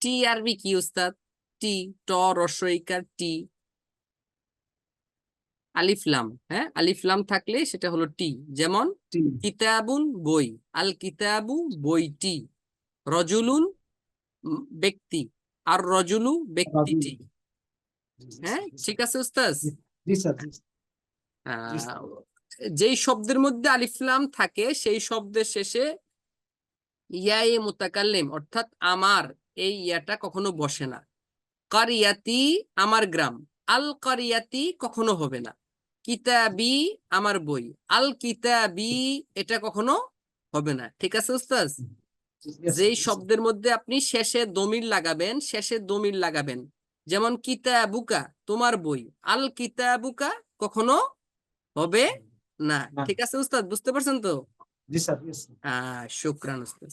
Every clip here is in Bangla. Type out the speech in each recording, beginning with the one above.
টি আরবি কি উস্তাদ? টি ট রস্বইকার টি। আলিফলাম হ্যাঁ? আলিফলাম থাকলে সেটা হলো টি। যেমন কিতাবুন বই আল কিতাবু বইটি। রজুলুন ব্যক্তি আর রজুলু ব্যক্তিটি হ্যাঁ? ঠিক আছে উস্তাদ। আহ, যেই শব্দের মধ্যে আলিফলাম থাকে সেই শব্দের শেষে ইয়া এ মুতাকাল্লিম অর্থাৎ আমার এই ইয়াটা কখনো বসে না। কারিয়াতি আমার গ্রাম আল কারিয়াতি কখনো হবে না। কিতাবি আমার বই আল কিতাবি এটা কখনো হবে না। ঠিক আছে Yes, যেই শব্দের মধ্যে আপনি শেষে দমির লাগাবেন শেষে দমির লাগাবেন যেমন কিতাবুকা তোমার বই আল কিতাবুকা কখনো হবে না। ঠিক আছে উস্তাদ বুঝতে পারছেন তো? জি স্যার আহ শুক্রান উস্তাদ।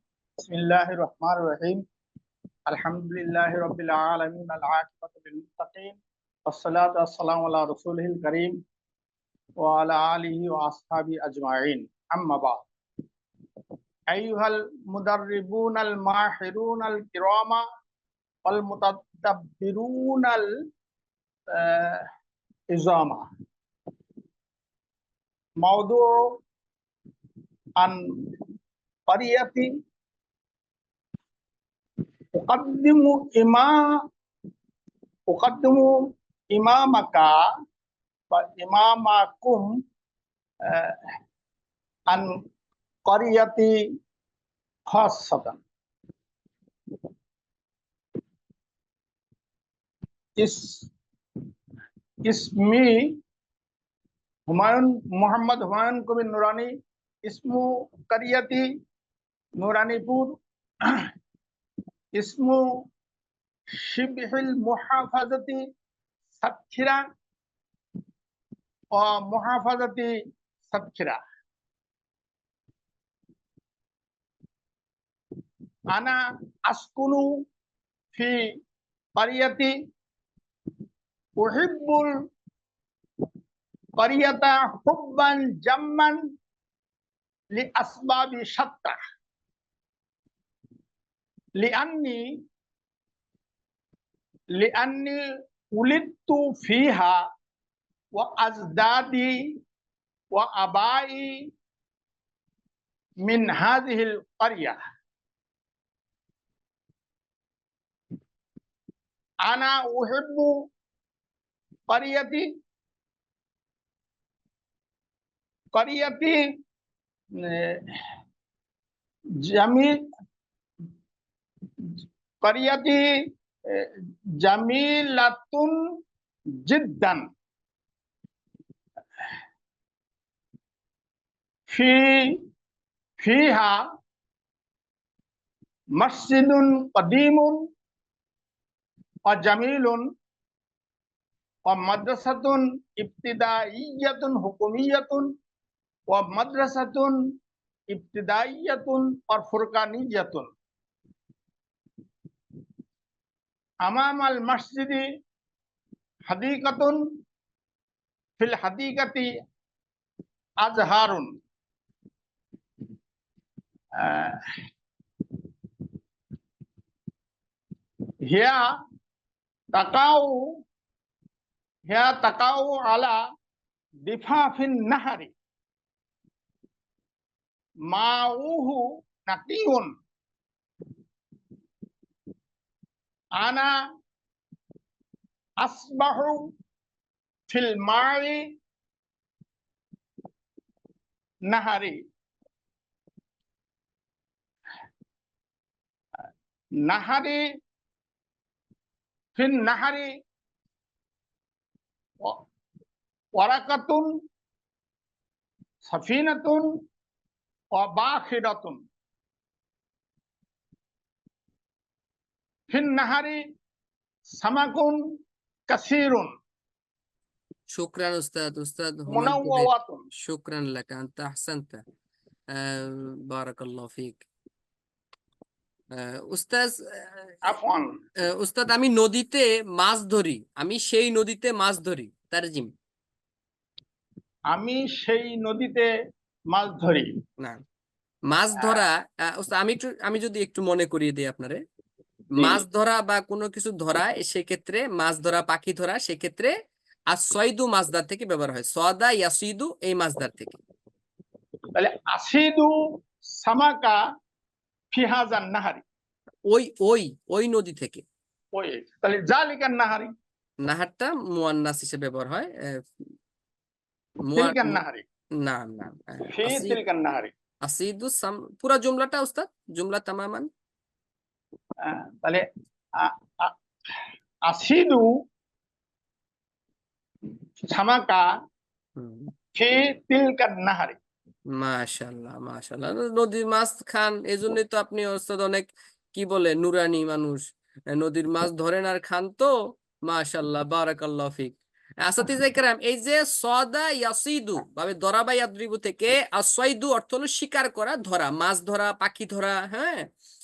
بسم الله الرحمن الرحيم. الحمد لله رب العالمين العاقبة للمتقين والصلاة والسلام على رسوله الكريم وعلى آله وأصحابه أجمعين أما بعد. أيها المدربون الماهرون الكرام والمتدبرون العظام موضوع عن قرية उकदम इमा उकदम इमाम का इमामाकुम अन करियति खासतन इस इसमें हुमायून मोहम्मद हुमायून को भी नूरानी इसमो करियती नूरानीपुर ইসমু শিবহিল মহাফাজতি সাতক্ষীরা ও মহাফাজতি সাতক্ষীরা। আনা আসকুনু ফি পারিয়াতি ওহিবুল পারিয়াতা হুব্বান জাম্মান লি আসবাবি সাত্তা। لأني لأني ولدت فيها وأزدادي وأبائي من هذه القرية. أنا أحب قريتي قريتي جميل. করিয়াতি জামিলাতুন জিদ্দান। ফি, ফিহা মসজিদুন কদিমুন ও জামিলুন ও মাদ্রাসাতুন ইবতিদাইয়াতুন হুকুমিয়াতুন ও মাদ্রাসাতুন ইবতিদাইয়াতুন আর ফুরকানিয়াতুন। আমামাল মসজিদি হাদিকাতুন ফিল হাদিকাতি আজহারুন। হিয়া তাকাউ হিয়া তাকাউ আলা দিফাফিন নাহারি। মাউহু নাকিউন। আনা আসবাহু ফিল মারি নাহারি। নাহারি ফিন নাহারি ওয়ারাকাতুন সাফিনাতুন ও বাখিরাতুন। শুক্রান শুক্রান উস্তাদ আমি নদীতে মাছ ধরি। আমি সেই নদীতে মাছ ধরি। তারজিম। আমি সেই নদীতে মাছ ধরি। না। মাছ ধরা আমি একটু আমি যদি একটু মনে করিয়ে দিই আপনারে। মাছ ধরা বা কোনো কিছু ধরা সেক্ষেত্রে মাছ ধরা পাখি ধরা সেক্ষেত্রে আর সয়দু মাছদার থেকে ব্যবহার হয়। সদা ইয়াসিদু এই মাছদার থেকে। তাহলে আসিদু সামাকা ফিহাজান নাহারি ওই ওই ওই নদী থেকে। ওই তাহলে জালিকান নাহারি। নাহারটা মুয়ান্নাস হিসেবে ব্যবহার হয় আহ, মুয়া- তিলকান নাহারি। না না আহ, ফি তিলকান নাহারি। আসিদু সাম পুরা জুমলাটা উস্তাদ? জুমলা তামামান? তাহলে আসিদু সামাকা ফি তিলকান নাহারি। মাশাল্লাহ মাশাল্লাহ নদীর মাছ খান এই জন্যই তো আপনি ওস্তাদ অনেক কি বলে নুরানি মানুষ। নদীর মাছ ধরেন আর খান তো মাশাল্লাহ বারাকাল্লাহ ফিক। আসাতিজা ইকরাম এই যে সদা ইয়াসিদু ভাবে ধরা বা ইয়াদরিবু থেকে আসয়দু অর্থ হলো শিকার করা ধরা মাছ ধরা পাখি ধরা হ্যাঁ?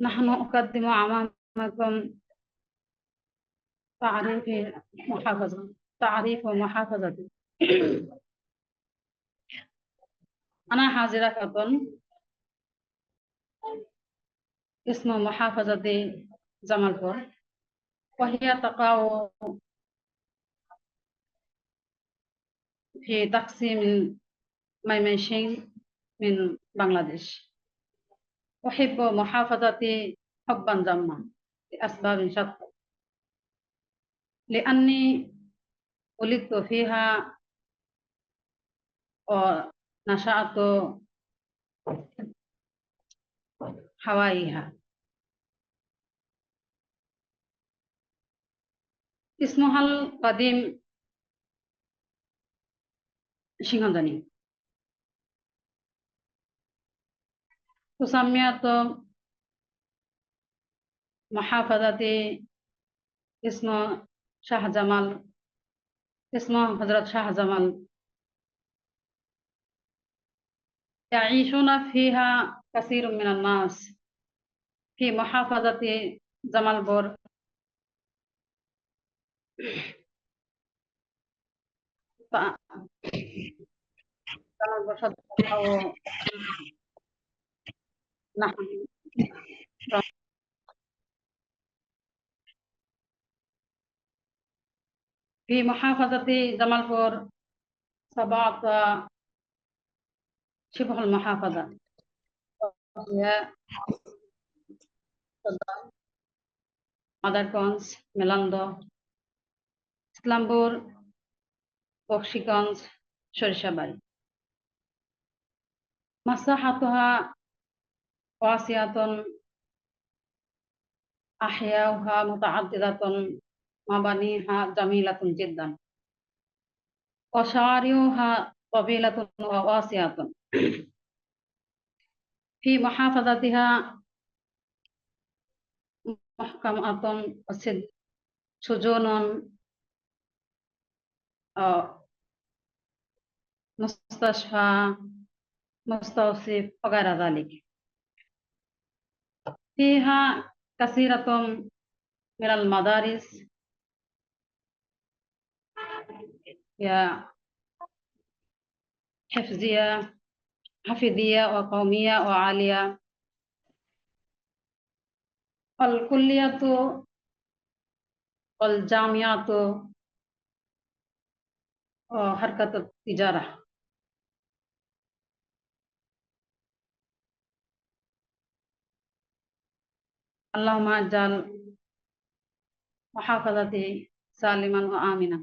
نحن أقدم أمامكم تعريف محافظة تعريف محافظة. أنا حاضرة خاتون اسم محافظة جمالپور وهي تقع في تقسيم ميمنشين من بنغلاديش. أحب محافظتي حبا جما لأسباب شتى لأني ولدت فيها ونشأت حوائيها اسمها القديم شينغداني تسميت محافظة اسم شاه جمال اسمه حضرت شاه جمال يعيشون فيها كثير من الناس في محافظة جمالبور ف- جمالبور صدق أو نحن في محافظة جمالبور سبعة شبه المحافظة وهي মাদারগঞ্জ মেলান্দ ইসলামপুর বক্সিগঞ্জ সরিষাবাড়ি مساحتها واسعة أحياؤها متعددة مبانيها جميلة جدا وشوارعها طويلة وواسعة في محافظتها محكمة وسد سجون آه، مستشفى مستوصف وغير ذلك فيها كثيرة من المدارس. حفظية حفظية وقومية وعالية. الكلية والجامعة وحركة التجارة. আল্লাহ জাল মহাফাজাতে সালিমান ও আমিনা।